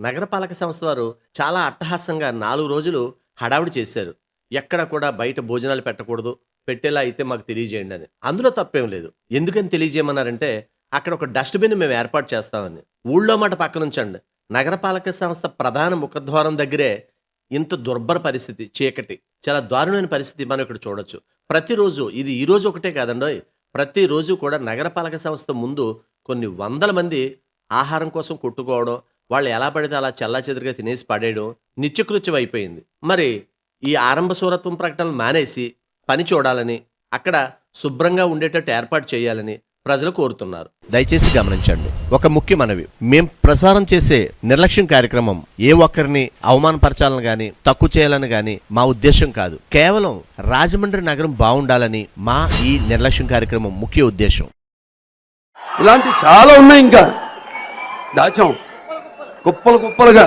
నగరపాలక సంస్థ వారు చాలా అట్టహాసంగా నాలుగు రోజులు హడావుడి చేశారు. ఎక్కడ కూడా బయట భోజనాలు పెట్టకూడదు పెట్టేలా అయితే మాకు తెలియజేయండి అని. అందులో తప్పేం లేదు. ఎందుకని తెలియజేయమన్నారంటే అక్కడ ఒక డస్ట్బిన్ మేము ఏర్పాటు చేస్తామని. ఊళ్ళో మాట పక్కన ఉంచండి నగరపాలక సంస్థ ప్రధాన ముఖద్వారం దగ్గరే ఇంత దుర్భర పరిస్థితి చీకటి చాలా దారుణమైన పరిస్థితి మనం ఇక్కడ చూడొచ్చు. ప్రతిరోజు ఇది ఈ రోజు ఒకటే కాదండోయ్. ప్రతిరోజు కూడా నగరపాలక సంస్థ ముందు కొన్ని వందల మంది ఆహారం కోసం కొట్టుకోవడం వాళ్ళు ఎలా పడితే అలా చల్లా చెదురుగా తినేసి పడేయడం నిత్యకృత్యం అయిపోయింది. మరి ఈ ఆరంభ సూరత్వం ప్రకటనలు మానేసి పని చూడాలని అక్కడ శుభ్రంగా ఉండేటట్టు ఏర్పాటు చేయాలని ప్రజలు కోరుతున్నారు. దయచేసి గమనించండి ఒక ముఖ్య మనవి. మేం ప్రసారం చేసే నిర్లక్ష్యం కార్యక్రమం ఏ ఒక్కరిని అవమానపరచాలని గాని తక్కువ చేయాలని గాని మా ఉద్దేశం కాదు. కేవలం రాజమండ్రి నగరం బాగుండాలని మా ఈ నిర్లక్ష్యం కార్యక్రమం ముఖ్య ఉద్దేశం. ఇలాంటి చాలా ఉన్నాయి ఇంకా. దాచాం. కుప్పలు కుప్పలుగా